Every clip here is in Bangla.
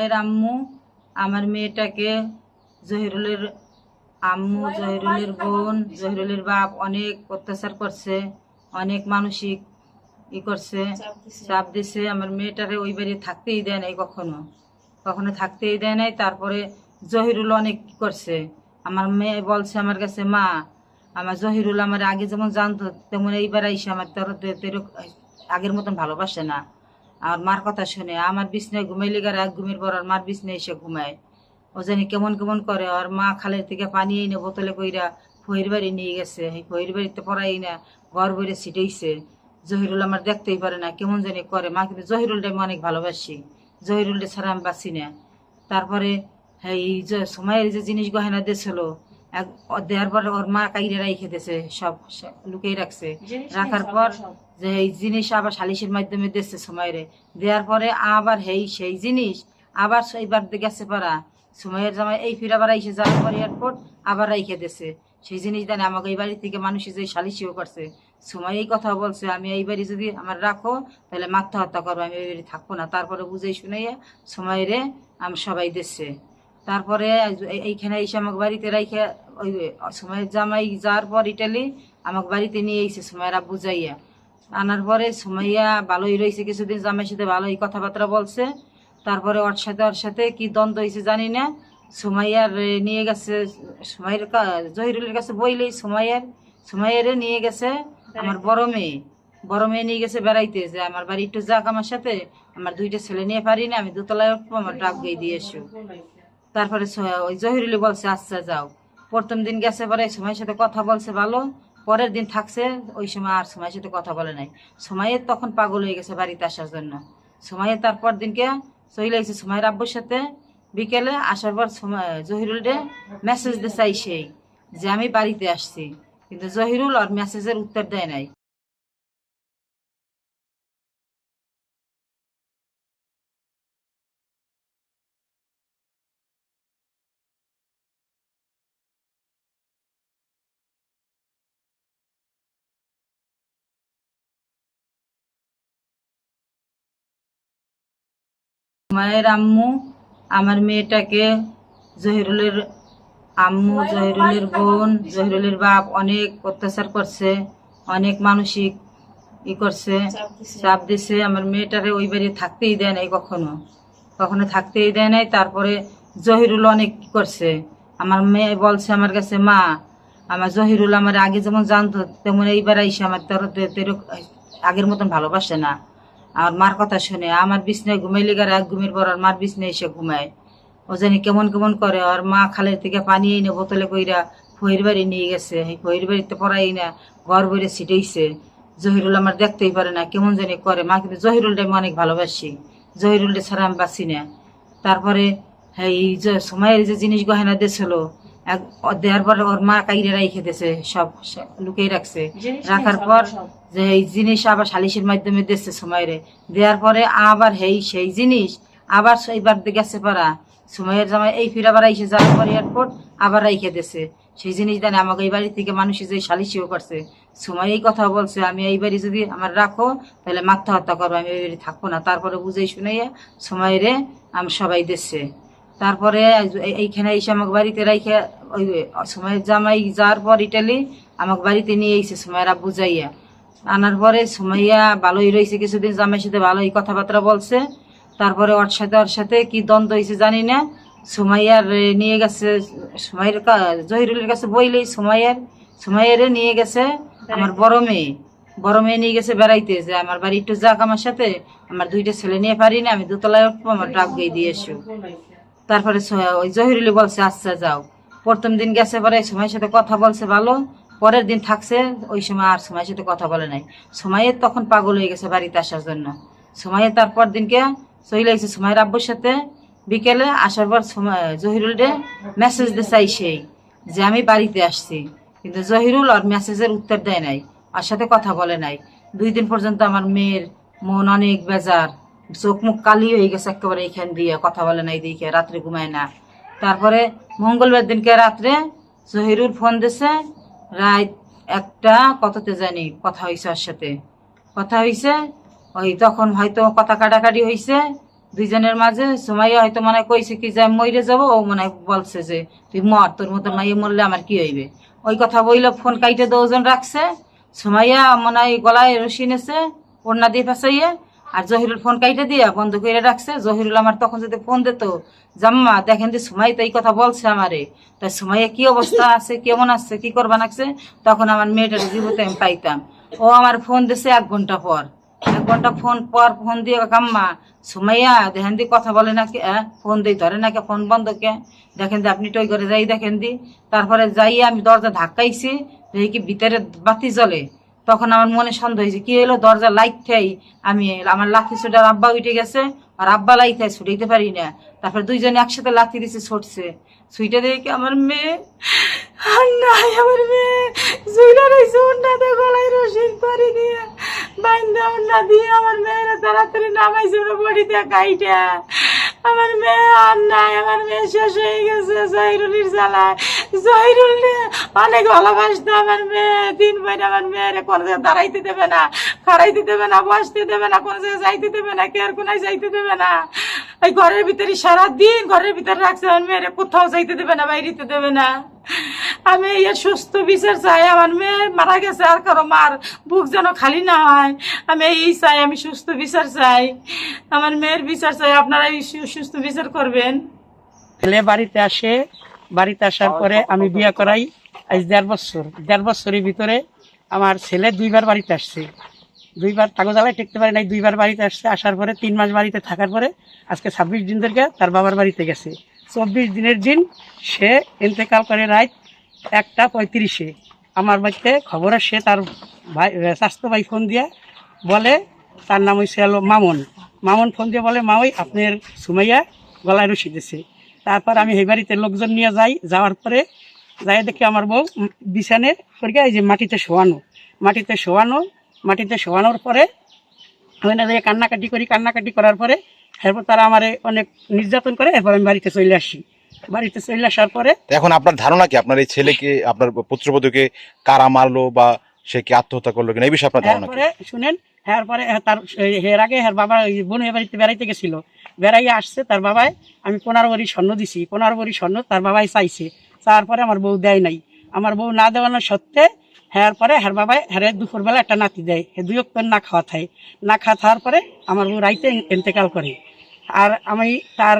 মায়ের আম্মু, আমার মেয়েটাকে জহিরুলের আম্মু, জহিরুলের বোন, জহিরুলের বাপ অনেক অত্যাচার করছে, অনেক মানসিক ই করছে, চাপ দিছে। আমার মেয়েটারে ওই বাড়ি থাকতেই দেয় নাই কখনো। কখনো থাকতেই দেয় নাই। তারপরে জহিরুল অনেক করছে। আমার মেয়ে বলছে আমার কাছে, মা, আমার জহিরুল আমার আগে যেমন জানতো, তেমন এইবার আইসে আমার তেরো, আগের মতন ভালোবাসে না। আর মার কথা শুনে, আমার বিছনায় ঘুমাইলে গার এক ঘুমের পর আর মার বিছনায় এসে ঘুমায়। ও জানি কেমন কেমন করে, আর মা খালের থেকে পানি এনে বোতলে কইরা ফহির বাড়ি নিয়ে গেছে। ফহির বাড়িতে পড়াই না, ঘর বইরে ছিটেইছে। জহিরুল আমার দেখতেই পারে না, কেমন জানি করে। মা কিন্তু জহিরুলটা আমি অনেক ভালোবাসি। জহিরুলটা ছাড়া আমি বাঁচি না। তারপরে এই যে সময়ের যে জিনিস গহেনা দিয়েছিল এক দেওয়ার পর ওর মা কাইরে রাইখে দিয়েছে সব লুকিয়ে রাখছে। রাখার পর যে এই জিনিস আবার সালিশের মাধ্যমে দিচ্ছে সময়ের দেওয়ার পরে আবার হেই সেই জিনিস আবার সেইবার গেছে পারা সময়ের জামাই এই ফির আবার আইসে যাওয়ার পর এয়ারপোর্ট আবার রাইখে দিছে সেই জিনিস জানে আমাকে এই বাড়ি থেকে মানুষ যে সালিশিও করছে। সময় এই কথা বলছে আমি এই বাড়ি যদি আমার রাখো তাহলে মাথা হত্যা করব আমি এই বাড়ি থাকব না। তারপরে বুঝেই শুনাইয়া সময়ের আমি সবাই দিচ্ছে তারপরে এইখানে এসে আমাকে বাড়িতে রাইখে ওই সময়ের জামাই যাওয়ার পর ইটালি আমাকে বাড়িতে নিয়ে এসে সময়ের আব্বু যাইয়া। আনার পরে সুমাইয়া ভালোই রয়েছে কিছুদিন জামাইয়ের সাথে ভালোই কথাবার্তা বলছে। তারপরে ওর সাথে ওর সাথে কি দ্বন্দ্ব হয়েছে জানি না। সুমাইয়ার নিয়ে গেছে সুমাইয়ের জহিরুলের কাছে বইলেই সুমাইয়ার সুমাইয়ারে নিয়ে গেছে আমার বড় মেয়ে। বড় মেয়ে নিয়ে গেছে বেড়াইতে যে আমার বাড়ি একটু যাক আমার সাথে। আমার দুইটা ছেলে নিয়ে পারি না আমি দোতলায় উঠবো আমার ডাক গিয়ে দিয়ে এসো। তারপরে ওই জহিরুলি বলছে আচ্ছা যাও। প্রথম দিন গেছে পরে সময়ের সাথে কথা বলছে ভালো। পরের দিন থাকছে, ওই সময় আর সময়ের সাথে কথা বলে নাই। সময়ের তখন পাগল হয়ে গেছে বাড়িতে আসার জন্য। সময়ে তারপর দিনকে চলে গেছে সময়ের আব্বুর সাথে। বিকেলে আসার পর সময় জহিরুল ডে মেসেজ দিয়ে চাই সেই যে, আমি বাড়িতে আসছি। কিন্তু জহিরুল আর মেসেজের উত্তর দেয় নাই। মায়ের আম্মু আমার মেয়েটাকে জহিরুলের আম্মু, জহিরুলের বোন, জহিরুলের বাপ অনেক অত্যাচার করছে, অনেক মানসিক ই করছে, চাপ দিছে। আমার মেয়েটারে ওই বাড়ি থাকতেই দেয় নাই কখনো। কখনো থাকতেই দেয় নাই। তারপরে জহিরুল অনেক কি করছে। আমার মেয়ে বলছে আমার কাছে, মা, আমার জহিরুল আমার আগে যেমন জানতো, তেমন এইবার আইসে আমার তেরো আগের মতন ভালোবাসে না। আর মার কথা শুনে, আমার বিছনায় ঘুমাইলে গার এক ঘুমের পর আর মার বিছনায় এসে ঘুমায়। ও জানি কেমন কেমন করে, আর মা খালের থেকে পানি এনে বোতলে কইরা ফহির বাড়ি নিয়ে গেছে। ফহির বাড়িতে পড়াই না, ঘর বইরে ছিটেইছে। জহিরুল আমার দেখতেই পারে না, কেমন জানি করে। মা কিন্তু জহিরুলটা আমি অনেক ভালোবাসি। জহিরুলটা ছাড়া আমি বাঁচি না। তারপরে এই যে সময়ের যে জিনিস গহেনা দিয়েছিল এক দেওয়ার পর ওর মা কাইরে রাইখে দিয়েছে সব লুকিয়ে রাখছে। রাখার পর যে এই জিনিস আবার সালিশের মাধ্যমে দিচ্ছে সময়ের দেওয়ার পরে আবার হেই সেই জিনিস আবার সেইবার গেছে পারা সময়ের জামাই এই ফির আবার আইসে যাওয়ার পর এয়ারপোর্ট আবার রাইখে দিছে সেই জিনিস জানে আমাকে এই বাড়ি থেকে মানুষ যে সালিশিও করছে। সময় এই কথা বলছে আমি এই বাড়ি যদি আমার রাখো তাহলে মাথা হত্যা করব আমি এই বাড়ি থাকব না। তারপরে বুঝেই শুনাইয়া রে আমি সবাই দিচ্ছে তারপরে এইখানে এসে আমাকে বাড়িতে রাইখে ওই সময়ের জামাই যাওয়ার পর ইটালি আমাকে বাড়িতে নিয়ে এসে সময়ের আব্বু যাইয়া। আনার পরে সুমাইয়া ভালোই রয়েছে কিছুদিন জামাইয়ের সাথে ভালোই কথাবার্তা বলছে। তারপরে ওর সাথে ওর সাথে কি দ্বন্দ্ব হয়েছে জানি না। সুমাইয়ার নিয়ে গেছে, সুমাইয়ের জহিরুলের কাছে বইলেই সুমাইয়ার, সুমাইয়ারে নিয়ে গেছে আমার বড় মেয়ে। বড় মেয়ে নিয়ে গেছে বেড়াইতে, যে আমার বাড়ি একটু যাক আমার সাথে, আমার দুইটা ছেলে নিয়ে পারি না, আমি দোতলায় উঠবো, আমার ডাক গিয়ে দিয়ে এসো। তারপরে ওই জহিরুলি বলছে আচ্ছা যাও। প্রথম দিন গেছে পরে সময়ের সাথে কথা বলছে ভালো, পরের দিন থাকছে, ওই সময় আর সময়ের সাথে কথা বলে নাই। সময়ের তখন পাগল হয়ে গেছে বাড়িতে আসার জন্য। সময়ের তারপর দিনকে চলে গেছে সময়ের আব্বুর সাথে। বিকেলে আসার পর সময়, জহিরুল ডে মেসেজ দিয়ে চাই সেই যে, আমি বাড়িতে আসছি। কিন্তু জহিরুল আর মেসেজের উত্তর দেয় নাই, আর সাথে কথা বলে নাই। দুই দিন পর্যন্ত আমার মেয়ের মন অনেক বেজার। চোখ মুখ কালি হয়ে গেছে একেবারে এইখান দিয়ে, কথা বলে নাই দেখে, রাত্রে ঘুমায় না। তারপরে মঙ্গলবার দিনকে রাত্রে জহিরুল ফোন দিছে, রাত একটা কততে জানি, কথা হয়েছে ওর সাথে। কথা হয়েছে ওই তখন হয়তো কথা কাটাকাটি হয়েছে দুইজনের মাঝে, সুমাইয়া হয়তো মনে কইছে কি যে, আমি মরে যাব? ও মনে বলছে যে, তুই মর, তোর মতো মাইয়ে মরলে আমার কি হইবে? ওই কথা বইলে ফোন কাইটে দুজন রাখছে, সুমাইয়া মনে হয় গলায় রশি নেছে, ওড়না দিয়ে ফাঁসাইয়ে আর জহিরুল ফোন কাইটে দিয়া বন্ধ করে রাখছে। জহিরুল আমার তখন যদি ফোন দিত, জাম্মা, দেখেন যে সুমাই তো এই কথা বলছে আমারে। তাই সুমাইয়া কি অবস্থা আছে, কেমন আছে, কি করবা লাগছে তখন আমার মেয়েটার জীবতে আমি পাইতাম। ও আমার ফোন দিছে এক ঘণ্টা পর। এক ঘণ্টা ফোন পর ফোন দিয়ে কাম্মা, সুমাইয়া, দেখেন দি কথা বলে নাকি ফোন দিই ধরে নাকি, ফোন বন্ধ কে? দেখেন দি, আপনি টই করে যাই, দেখেন দি। তারপরে যাই আমি দরজা ধাক্কাইছি, দেখি ভিতরে বাতি জ্বলে। তখন আমার মনে সন্দেহ হয়েছে, কি হলো দরজা লাইট খাই আমি আমার লাথি ছুটার আব্বা উঠে গেছে আর আব্বা খাই ছুটাইতে পারি না। তারপরে দুইজনে একসাথে লাথি দিছে ছুটছে ছুইটা দেখি আমার মেয়ে নাই আমার মেয়ে জুইলা রয়েছে উন্নাতে, গলায় রসিদ করে দিয়ে আমার মেয়েরা তাড়াতাড়ি নামাইছে বড়িতে কাইটা আমার মেয়ে আর নাই, আমার মেয়ে শেষ হয়ে গেছে জহিরুলির জ্বালায়। জহিরুল অনেক ভালোবাসতো আমার মেয়ে দিন বাইরে আমার মেয়েরে কোনো জায়গায় দাঁড়াইতে দেবে না, খাড়াইতে দেবে না, বসতে দেবে না, কোনো জায়গায় যাইতে দেবে না, কে আর কোনায় যাইতে দেবে না। এই ঘরের ভিতরে সারাদিন ঘরের ভিতরে রাখছে আমার মেয়েরে, কোথাও যাইতে দেবে না, বাইরেতে দেবে না। আমি এই সুস্থ বিচার চাই, আমার মেয়ে মারা গেছে, আর কারও মার বুক যেন খালি না হয়। আমি এই চাই, আমি সুস্থ বিচার চাই। আমার মেয়ের বিচার চাই, আপনারা এই সুস্থ বিচার করবেন। ছেলে বাড়িতে আসে, বাড়িতে আসার পরে আমি বিয়ে করাই। আজ দেড় বছর, দেড় বছরের ভিতরে আমার ছেলে দুইবার বাড়িতে আসছে। দুইবার তাগোজালায় টেকতে পারে নাই, দুইবার বাড়িতে আসছে, আসার পরে তিন মাস বাড়িতে থাকার পরে আজকে ছাব্বিশ দিন থেকে তার বাবার বাড়িতে গেছে। চব্বিশ দিনের দিন সে ইন্তেকাল করে রাত একটা পঁয়ত্রিশে। আমার বাড়িতে খবর আসে, তার ভাই স্বাস্থ্য ভাই ফোন দিয়ে বলে, তার নাম হয়েছে হলো মামুন। মামুন ফোন দিয়ে বলে মাওই আপনার সুমাইয়া গলায় রশি দিছে। তারপর আমি এই বাড়িতে লোকজন নিয়ে যাই, যাওয়ার পরে যাই দেখি আমার বউ বিছানে সরিয়ে এই যে মাটিতে শোয়ানো। মাটিতে শোয়ানো, মাটিতে শোয়ানোর পরে ওখানে যেয়ে কান্নাকাটি করি, কান্নাকাটি করার পরে এরপর তারা আমারে অনেক নির্যাতন করে, এরপর আমি বাড়িতে চলে আসি। বাড়িতে চলে আসার পরে এখন আপনার ধারণা কি? আপনার এই ছেলেকে আপনার পুত্রবধূকে কারা মারলো বা সে কি আত্মহত্যা করল কিনা? এই বিষয়ে আপনার ধারণা কি? শুনেন এরপরে তার এই- এর আগে এর বাবা বোনের বাড়িতে বেড়াইতে গেছিল। বেড়াইয়া আসছে তার বাবাই আমি পনেরো বড়ি স্বর্ণ দিছি। পনেরো বড়ি স্বর্ণ তার বাবাই চাইছে। তারপরে আমার বউ দেয় নাই। আমার বউ না দেওয়ানোর সত্ত্বে হ্যার পরে হ্যার বাবাই হ্যারে দুপুরবেলা একটা নাতি দেয়। দুই অক্টর না খাওয়া থাকে না খাওয়া থাকার পরে আমার বউ রাইতে ইন্তেকাল করে। আর আমি তার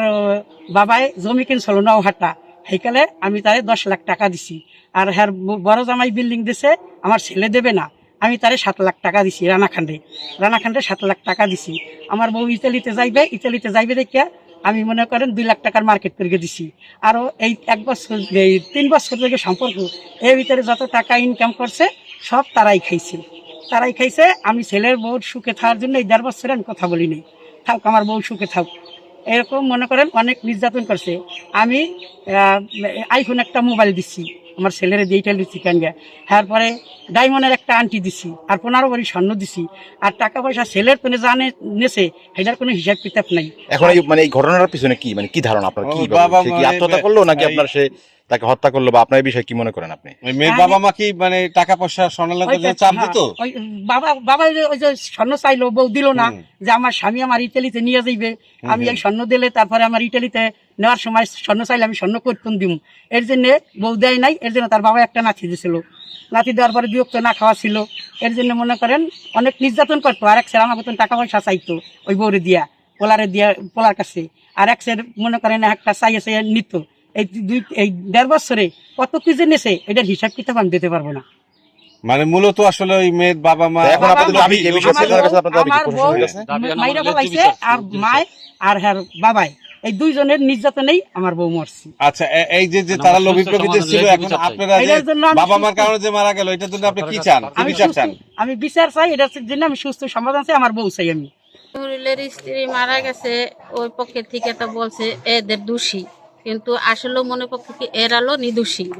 বাবাই জমি কিনছিল নৌহাটা সেইকালে আমি তারে দশ লাখ টাকা দিছি। আর হ্যার বড় জামাই বিল্ডিং দিছে, আমার ছেলে দেবে না। আমি তারে সাত লাখ টাকা দিছি রানাখান্ডে। রানাখান্ডে সাত লাখ টাকা দিছি। আমার বউ ইতালিতে যাইবে ইতালিতে যাইবে দেখিয়া আমি মনে করেন দুই লাখ টাকার মার্কেট করে দিছি। আরও এই এক বছর এই তিন বছর থেকে সম্পর্ক, এর ভিতরে যত টাকা ইনকাম করছে, সব তারাই খাইছে। তারাই খাইছে, আমি ছেলের বউর সুখে থাকার জন্য এই দেড় বছরে আমি কথা বলি নাই থাক, আমার বউ সুখে থাক এরকম মনে করেন অনেক নির্যাতন করছে। আমি আইফোন একটা মোবাইল দিচ্ছি আমার ছেলের যেইটা দিচ্ছি ক্যাঙ্গা তারপরে ডায়মন্ডের একটা আন্টি দিছি আর পনেরো বাড়ি স্বর্ণ দিছি। আর টাকা পয়সা ছেলের পেনে জানে নেছে সেটার কোনো হিসাব কিতাব নাই। এখন মানে এই ঘটনার পিছনে কি মানে কি ধারণা আপনার? কি বাবা আত্মহত্যা করল নাকি আপনার সে তাকে হত্যা করল বা আপনার এই বিষয়ে কি মনে করেন আপনি? মেয়ের বাবা মা কি মানে টাকা পয়সা স্বর্ণালঙ্কার চাপ দিত? বাবা বাবা ওই যে- স্বর্ণ চাইলো বউ দিল না যে আমার স্বামী আমার ইটালিতে নিয়ে যাইবে আমি এই স্বর্ণ দিলে তারপরে আমার ইটালিতে নেওয়ার সময় স্বর্ণ চাইলে আমি স্বর্ণ করতাম দিব এর জন্য বউ দেয় নাই এর জন্য তার বাবা একটা নাতি দিয়েছিল নাতি দেওয়ার পরে বিরক্ত না খাওয়া ছিল। এর জন্য মনে করেন অনেক নির্যাতন করতো আর এক স্যার আমার মতন টাকা পয়সা চাইতো ওই বউরে দিয়া পোলারে দিয়া পোলার কাছে। আর এক স্যার মনে করেন একটা চাইয়ে চাইয়ে নিত। এই দুই এই দেড় বছরে কত কি যে নেছে এটার হিসাব কিতাব আমি দিতে পারব না। মানে মূলত আসলে ওই মেয়ের বাবা মা এখন আপনাদের দাবি এই বিষয়ে দাবি? মাইরা ফেলাইছে আর মায় আর হ্যার বাবাই। এই দুইজনের নির্যাতনেই আমার বউ মরছি। আচ্ছা এই যে যে তারা লোভী প্রকৃতির ছিল এখন আপনারা যে বাবা মার সুস্থ- কারণে যে মারা গেল এটার জন্য আপনি কি চান? আমি বিচার চান? আমি বিচার চাই এটার জন্য আমি সুস্থ সমাধান চাই আমার বউ চাই আমি। জহুরুলের স্ত্রী মারা গেছে ওই পক্ষের থেকে তো বলছে এদের দোষী। কিন্তু আসলে মনে পক্ষে কি এরালো নিদোষী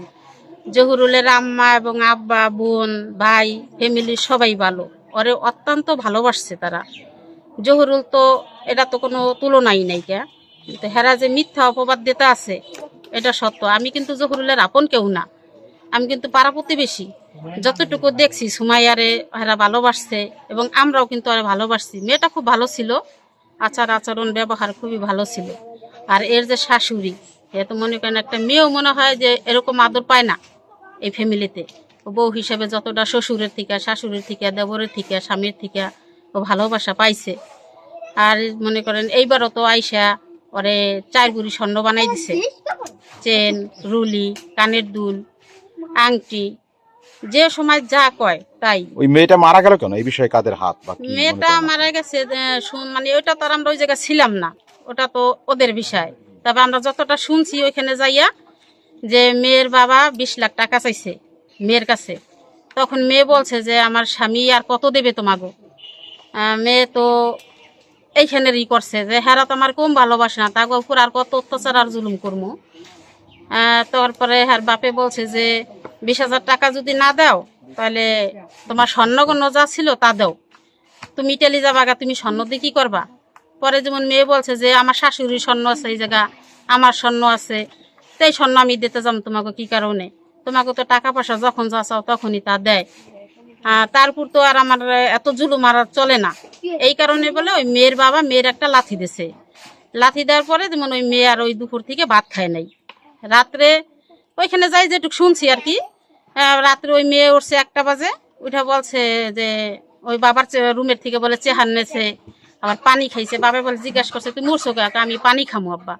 জহুরুলের আম্মা এবং আব্বা, বোন, ভাই ফ্যামিলি সবাই ভালো। ওরে অত্যন্ত ভালোবাসছে তারা। জহুরুল তো, এটা তো কোনো তুলনাই নাই কে। কিন্তু হেরা যে মিথ্যা অপবাদ দিতে আছে, এটা সত্য। আমি কিন্তু জহুরুলের আপন কেউ না। আমি কিন্তু পাড়া প্রতিবেশী। যতটুকু দেখছি, সুমাইয়ারে হেরা ভালোবাসছে এবং আমরাও কিন্তু আরে ভালোবাসছি। মেয়েটা খুব ভালো ছিল। আচার আচরণ ব্যবহার খুবই ভালো ছিল। আর এর যে শাশুড়ি এ তো মনে করেন একটা মেয়েও মনে হয় যে এরকম আদর পায় না এই ফ্যামিলিতে। বউ হিসেবে যতটা শ্বশুরের থেকে শাশুড়ির থেকে দেবরের থেকে স্বামীর থেকে ও ভালোবাসা পাইছে। আর মনে করেন এইবারও তো আইসা ওরে চার বুড়ি স্বর্ণ বানাই দিছে। চেন রুলি কানের দুল আংটি যে সময় যা কয় তাই। ওই মেয়েটা মারা গেল কেন? এই বিষয়ে কাদের হাত মেয়েটা মারা গেছে মানে ওইটা তো আর আমরা ওই জায়গায় ছিলাম না। ওটা তো ওদের বিষয়। তবে আমরা যতটা শুনছি ওইখানে যাইয়া যে মেয়ের বাবা বিশ লাখ টাকা চাইছে মেয়ের কাছে। তখন মেয়ে বলছে যে আমার স্বামী আর কত দেবে আহ, মেয়ে তো এইখানেরই করছে যে হেরা তো আমার কম ভালোবাসে না তাকে উপর আর কত অত্যাচার আর জুলুম করব তারপরে হার বাপে বলছে যে বিশ হাজার টাকা যদি না দাও তাহলে তোমার স্বর্ণগণ্য যা ছিল তা দাও। তুমি ইটালি যাবাগা তুমি স্বর্ণ দিয়ে কি করবা? পরে যেমন মেয়ে বলছে যে, আমার শাশুড়ির স্বর্ণ আছে এই জায়গা, আমার স্বর্ণ আছে। তাই স্বর্ণ আমি দিতে যাম তোমাকে কি কারণে? তোমাকে তো টাকা পয়সা যখন যা চাও তখনই তা দেয়। তারপর তো আর আমার এত জুলুম আর চলে না। এই কারণে বলে ওই মেয়ের বাবা মেয়ের একটা লাথি দিছে। লাথি দেওয়ার পরে যেমন ওই মেয়ে আর ওই দুপুর থেকে ভাত খায় নাই। রাত্রে ওইখানে যাই যেটুকু শুনছি আর কি রাত্রে ওই মেয়ে উঠছে একটা বাজে, উঠে বলছে যে, ওই বাবার রুমের থেকে বলে চেহার নেছে আবার পানি খাইছে, বাবা বলে জিজ্ঞাসা করছে, তুই মরছো কে আমি পানি খামু, আব্বা।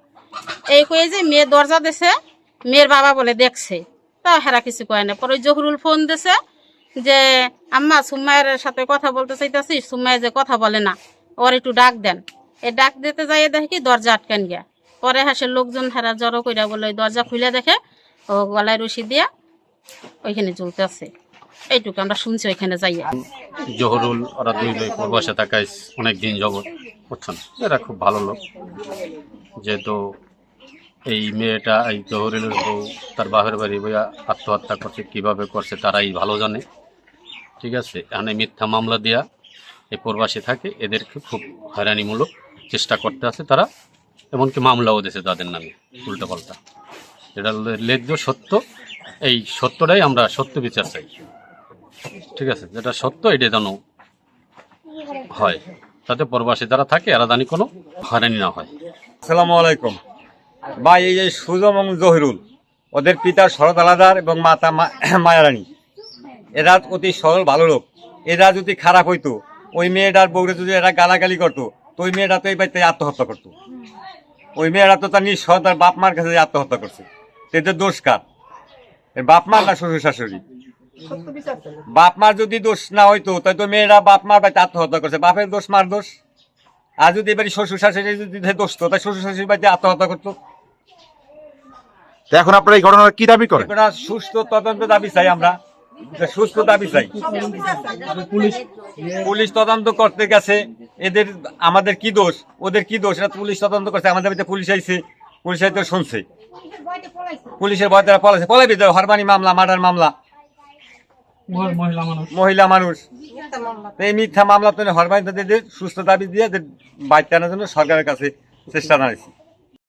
এই কয়ে যে মেয়ে দরজা দিছে, মেয়ের বাবা বলে দেখছে। তা হেরা কিছু কয় না। পরে জহুরুল ফোন দিছে যে, আম্মা সুম্মায়ের সাথে কথা বলতে চাইতেছি সুম্মায় যে কথা বলে না, ওর একটু ডাক দেন। এই ডাক দিতে যাই দেখে দরজা আটকান গিয়া। পরে হাসে লোকজন হেরা জড়ো কইরা বলে দরজা খুলে দেখে, ও গলায় রশি দিয়া ওইখানে ঝুলতে আছে এইটুকু আমরা শুনছি ওইখানে যাইয়া। জহরুল, ওরা দুই লোক প্রবাসে থাকায় অনেক দিন জগৎ বুঝছেন এরা খুব ভালো লোক। যেহেতু এই মেয়েটা, এই জহরুলের বউ, তার বাপের বাড়ি বইয়া আত্মহত্যা করছে, কীভাবে করছে তারাই ভালো জানে। ঠিক আছে? এখানে মিথ্যা মামলা দেয়া এই প্রবাসে থাকে, এদেরকে খুব হয়রানিমূলক চেষ্টা করতে আছে তারা। এমনকি মামলাও দিয়েছে তাদের নামে উল্টো পাল্টা এটা লেজ্জ সত্য। এই সত্যটাই আমরা সত্য বিচার চাই। ঠিক আছে, যেটা সত্য এটা যেন হয়। তাতে প্রবাসী যারা থাকে, এরা জানি কোনো হয়রানি না হয়। আসসালামু আলাইকুম। ভাই, এই যে সুজম এবং জহিরুল, ওদের পিতা শরৎ আলাদার এবং মাতা মা- মায়ারানী এরা অতি সরল, ভালো লোক। এরা যদি খারাপ হইতো, ওই মেয়েটার বউরে যদি এরা গালাগালি করতো, তো ওই মেয়েটা তো এই বাড়িতে আত্মহত্যা করতো। ওই মেয়েরা তো তার নিজ তার বাপ মার কাছে আত্মহত্যা করছে। এদের দোষ কার? বাপ মার না শ্বশুর শাশুড়ি? বাপ মার যদি দোষ না হইতো তাই তো মেয়েরা বাপ মার বাড়িতে আত্মহত্যা করছে। বাপের দোষ মার দোষ? আর যদি এবারে শ্বশুর শাশুড়ি যদি দোষ তো তাই শ্বশুর শাশুড়ি বাড়িতে আত্মহত্যা করতো? এখন আপনারা এই ঘটনার কি দাবি করেন? সুস্থ তদন্ত দাবি চাই আমরা। সুস্থ দাবি চাই। পুলিশ তদন্ত করতে গেছে। এদের আমাদের কি দোষ? ওদের কি দোষ? এটা পুলিশ তদন্ত করছে। আমাদের বাড়িতে পুলিশ আইছে। পুলিশ আইতে শুনছে। পুলিশের ভয় তারা পলাইছে। পলাইবে তো হরবানি মামলা মার্ডার মামলা। মহিলা মানুষ। এই মিথ্যা মামলা তো হরবানি তাদের সুস্থ দাবি দিয়ে বাচ্চা আনার জন্য সরকারের কাছে চেষ্টা জানাইছি।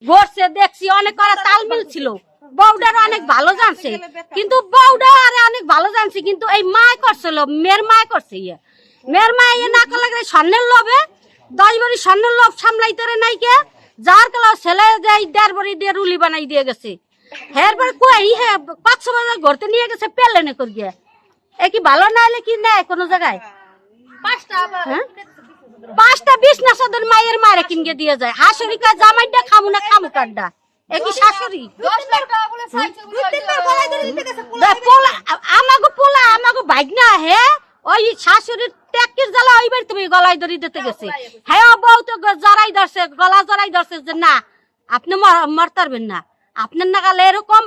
বসছে দেখছি অনেক করা তালমিল ছিল বউডার অনেক ভালো জানছে। কিন্তু বউডা আরে অনেক ভালো জানছে কিন্তু এই মায় করছিল মেয়ের মায় করছে ইয়ে। মেয়ের মায় ইয়ে না করলে গেলে স্বর্ণের লোভে? দশ বড়ি স্বর্ণের লোভ সামলাইতে রে নাই কে? যার কালা ছেলে দেয় দেড় বড়ি দিয়ে রুলি বানাই দিয়ে গেছে। হের পরে কই? হে পাঁচশো বাজার ঘরতে নিয়ে গেছে পেলেনে করে গিয়ে। এ কি ভালো না হলে কি নেয় কোনো জায়গায়? হ্যাঁ? পাঁচটা বিশ না সদের মায়ের মায়ের কিনকে দিয়ে যায়। হাসুরি কা জামাইটা খামু না খামু কাড্ডা। এ কি শাশুড়ি? দেখ, পোলা আমাগো পোলা আমাগো ভাগনা হে? ওই শাশুড়ির ট্যাকির জ্বালা ওই বাড়ি তুমি গলায় দড়ি দিতে গেছে। হ্যাঁ বউ তো জড়াই ধরছে গলা জড়াই ধরছে যে না আপনি মর- মরতে পারবেন না। আপনার নাগালে এরকম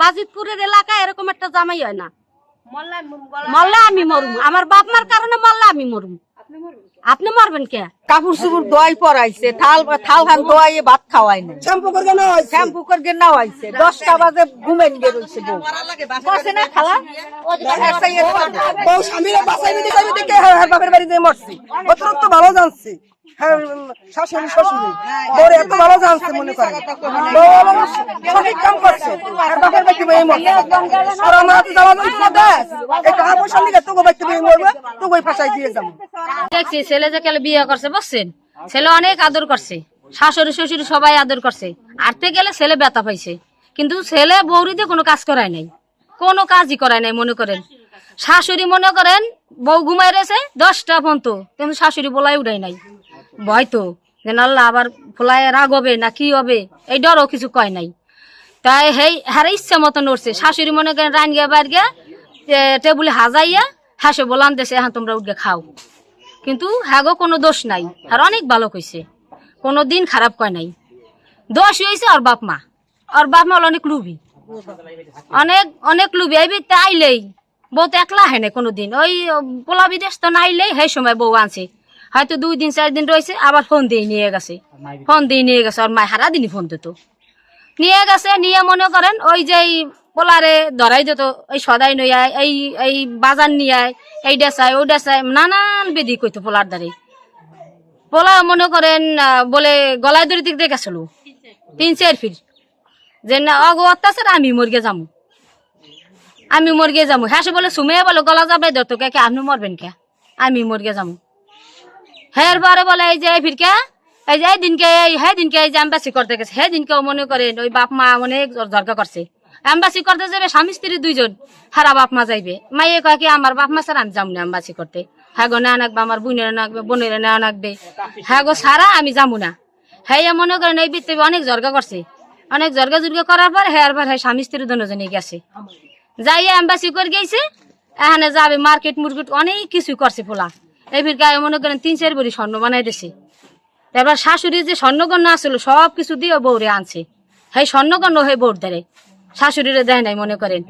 বাজিতপুরের এলাকায় এরকম একটা জামাই হয় না। মরলে আমি মরুম আমার বাপ মার কারণে মরলে আমি মরুম আপনি মরবেন কে? কাপড় চুপুর দোয়াই পরাইছে থাল থাল খান ভাত খাওয়াই না শ্যাম্পু করে না শ্যাম্পু করে না হইছে বাজে ঘুমেন গে রইছে বউ। না খালা? বউ স্বামীরা বাসাই দেখে হ্যাঁ বাপের বাড়িতে মরছি। ভালো জানছি। শাশুড়ি শ্বশুরি বউরে এত ভালো জানছে মনে করে সঠিক কাম করছে আর বাপের ব্যক্তি বই মরছে আর আমার হাতে যাওয়া যাচ্ছে না এই টাকা পয়সা নিয়ে তোকে ব্যক্তি বই মরবে তোকে ওই ফাঁসাই দিয়ে যাব দেখছি ছেলে যে কেলে বিয়ে করছে বুঝছেন ছেলে অনেক আদর করছে শাশুড়ি শ্বশুরি সবাই আদর করছে আরতে গেলে ছেলে ব্যথা পাইছে কিন্তু ছেলে বৌরিতে কোনো কাজ করায় নাই কোনো কাজই করায় নাই মনে করেন শাশুড়ি মনে করেন বউ ঘুমাই রয়েছে দশটা পর্যন্ত কিন্তু শাশুড়ি বলাই উঠাই নাই ভয় তো। যে আল্লাহ আবার ফোলায় রাগ হবে না কি হবে? এই ডরও কিছু কয় নাই। তাই হেই, হারে ইচ্ছা মতন উঠছে। শাশুড়ি মনে করেন রান গিয়া, বাইর গিয়া টেবুলে হাজাইয়া, হাসে, বলান দেশে হ্যাঁ তোমরা উঠে খাও। কিন্তু হ্যাগো কোনো দোষ নাই। আর অনেক ভালো কইছে। কোনো দিন খারাপ কয় নাই। দোষ হয়েছে ওর বাপ মা। ওর বাপ মা অনেক লুবি। অনেক অনেক লুবি। এই বিতে আইলেই বউ তো একলা হয় না কোনোদিন ওই পোলা বিদেশ তো না আইলেই সেই সময় বউ আনছে। হয়তো দুই দিন, চার দিন রয়েছে, আবার ফোন দিয়ে নিয়ে গেছে। ফোন দিয়ে নিয়ে গেছে, ওর মায় হারা দিনই ফোন দিত। নিয়ে গেছে, নিয়ে মনে করেন, ওই যে পোলারে ধরাই দিত, এই সদাই নই এই এই বাজার নিয়ে আয় এই ডেসায় ওই ডেসায় নানান বেদি কইতো পোলার দ্বারে। পোলা মনে করেন বলে গলায় দড়ি দিক দিয়ে গেছিল। তিন চার ফিট। যে না, অগো অত্যাচার, আমি মরগে যামু। আমি মরগে যামু। হ্যাঁ বলে সুমে বলে, গলা যাবে ধরতো কে কে আপনি মরবেন কে? আমি মরগে যামু। পরে বলে, এই যে ফিরকে, এই যে, এই দিনকে, এই হ্যাঁ দিনকে, এই যে অ্যাম্বাসি করতে গেছে হ্যাঁ দিনকে মনে করেন ওই বাপ মা অনেক দরকার করছে। অ্যাম্বাসি করতে যাবে স্বামী, স্ত্রী দুইজন, হারা বাপ মা যাইবে। মাইয়ে কয় কি, আমার বাপ মা ছাড়া আমি যাম না অ্যাম্বাসি করতে। হ্যাঁ গো, না আনাকবে আমার বোনের নাকবে, বোনের না আনাকবে হ্যাঁ গো সারা আমি যাব না। হ্যাঁ মনে করেন, এই বৃত্তে অনেক জর্গা করছে। অনেক জর্গা জুর্গা করার পর হ্যাঁ পর হ্যাঁ স্বামী, স্ত্রী দুজনে গেছে। যাইয়া অ্যাম্বাসি করে গেছে, এখানে যাবে মার্কেট মুরগিট অনেক কিছু করছে ফোলা এই ফির গায়ে মনে করেন তিন, চার বড়ি স্বর্ণ বানাই দিছে। তারপর শাশুড়ি যে স্বর্ণগণ্য আসছিল সব কিছু দিয়ে বৌরে আনছে। হ্যাঁ স্বর্ণগণ্য হয়ে বৌর দ্বারে। শাশুড়িরে দেয় নাই মনে করেন।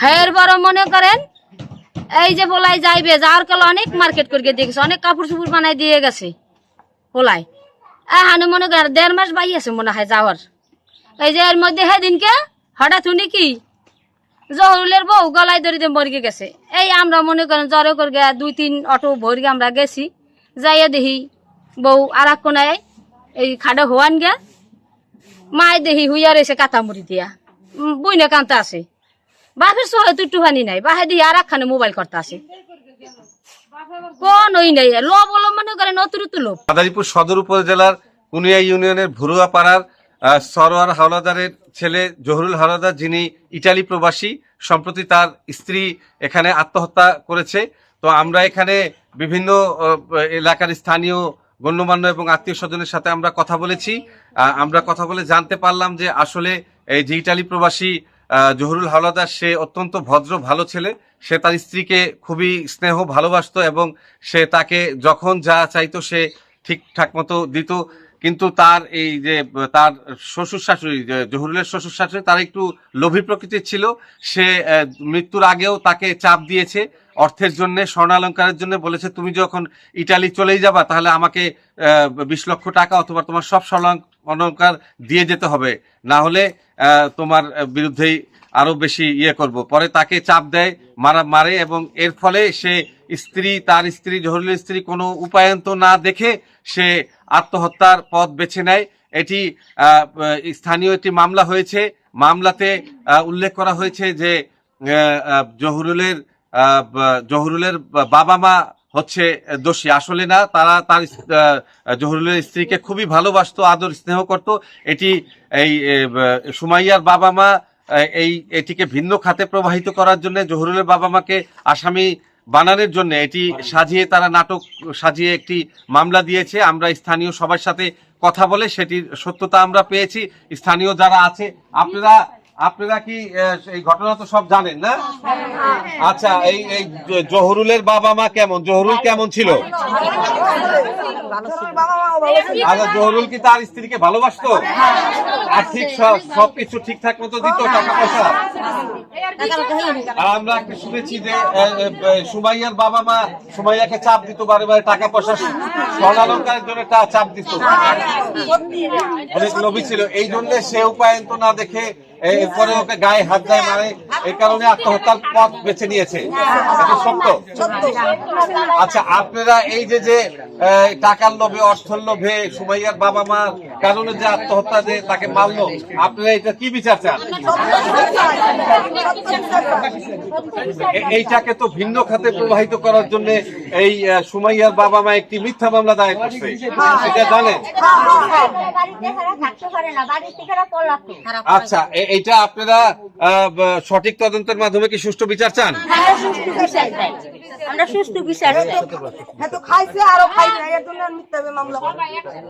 হ্যাঁ বড় মনে করেন, এই যে পোলাই যাইবে যাওয়ার কালে অনেক মার্কেট করে দিয়ে গেছে, অনেক কাপড় চুপুর বানাই দিয়ে গেছে। পোলাই এখানে মনে করেন, দেড় মাস বাই আছে মনে হয় যাওয়ার। এই যে এর মধ্যে হ্যাঁ দিনকে হঠাৎ উনি কি জহরুলের বউ গলায় দড়িতে মরগে গেছে। এই আমরা মনে করেন জ্বরে করে দুই, তিন অটো ভরগে আমরা গেছি। যাইয়া দেখি বউ আর এক এই খাডে হওয়ান গিয়া মায় দেখি হুইয়া রয়েছে কাতামুড়ি দিয়া। বুইনে কান্তা আছে। বাপের সহে তুই টুহানি নাই। বাহে দিয়ে আর একখানে মোবাইল করতে আছে। কোন ওই নাই। লো বলো মনে করে নতুন লোক মাদারীপুর সদর উপজেলার কুনিয়া ইউনিয়নের ভুরুয়া পাড়ার সরোয়ার হাওলাদারের ছেলে জহুরুল হাওলাদার যিনি ইটালি প্রবাসী, সম্প্রতি তার স্ত্রী এখানে আত্মহত্যা করেছে। তো আমরা এখানে বিভিন্ন এলাকার স্থানীয় গণ্যমান্য এবং আত্মীয় স্বজনের সাথে আমরা কথা বলেছি। আমরা কথা বলে জানতে পারলাম যে আসলে এই যে ইটালি প্রবাসী জহুরুল হাওলাদার সে অত্যন্ত ভদ্র, ভালো ছেলে। সে তার স্ত্রীকে খুবই স্নেহ, ভালোবাসতো এবং সে তাকে যখন যা চাইতো সে ঠিকঠাক মতো দিত। কিন্তু তার এই যে, তার শ্বশুর শাশুড়ি জহুরুলের শ্বশুর শাশুড়ি, তার একটু লোভী প্রকৃতির ছিল। সে মৃত্যুর আগেও তাকে চাপ দিয়েছে, অর্থের জন্য, স্বর্ণালঙ্কারের জন্য বলেছে, তুমি যখন ইটালি চলেই যাবা, তাহলে আমাকে বিশ লক্ষ টাকা অথবা তোমার সব স্বর্ণ অলঙ্কার দিয়ে যেতে হবে। না হলে তোমার বিরুদ্ধেই আরও বেশি ইয়ে করব। পরে তাকে চাপ দেয়, মারা, মারে এবং এর ফলে সে স্ত্রী, তার স্ত্রী, জহরুলের স্ত্রী কোনো উপায়ন্ত না দেখে সে আত্মহত্যার পথ বেছে নেয়। এটি স্থানীয় একটি মামলা হয়েছে। মামলাতে উল্লেখ করা হয়েছে যে জহুরুলের জহুরুলের বাবা মা হচ্ছে দোষী। আসলে না, তারা তার জহুরুলের স্ত্রীকে খুবই ভালোবাসতো, আদর স্নেহ করত। এটি এই সুমাইয়ার বাবা মা এই, এটিকে ভিন্ন খাতে প্রবাহিত করার জন্য জহুরুলের বাবা মাকে আসামি বানানোর জন্য এটি সাজিয়ে তারা নাটক সাজিয়ে একটি মামলা দিয়েছে। আমরা স্থানীয় সবার সাথে কথা বলে সেটির সত্যতা আমরা পেয়েছি। স্থানীয় যারা আছে, আপনারা আপনারা কি এই ঘটনা তো সব জানেন না? আচ্ছা এই এই জহরুলের বাবা মা কেমন? জহরুল কেমন ছিল? আচ্ছা জহুরুল কি তার স্ত্রীকে ভালোবাসতো? আর ঠিক সব- সবকিছু ঠিকঠাক মতো দিত টাকা পয়সা আর আমরা শুনেছি যে সুমাইয়ার বাবা মা সুমাইয়াকে চাপ দিত, বারে বারে টাকা পয়সা স্বর্ণালঙ্কারের জন্য চাপ দিত। অনেক লোভী ছিল। এই জন্য সে উপায়ন্ত না দেখে এরপরে ওকে গায়ে হাত দেয় মানে এই কারণে আত্মহত্যার পথ বেছে নিয়েছে। সত্য। আচ্ছা আপনারা এই যে যে টাকার লোভে অর্থের লোভে সুমাইয়ার বাবা মা কারণে যে আত্মহত্যা যে তাকে মারলো আপনারা এটা কি বিচার চান? এইটাকে তো ভিন্ন খাতে প্রবাহিত করার জন্য এই সুমাইয়ার বাবা মা একটি মিথ্যা মামলা দায়ের করছে। এটা জানেন? আচ্ছা এইটা আপনারা আহ, সঠিক তদন্তের মাধ্যমে কি সুষ্ঠু বিচার চান? আমরা সুস্থ বিচার চাই। হ্যাঁ খাইছে আরও খাইছে এর জন্য মিথ্যা মামলা করে।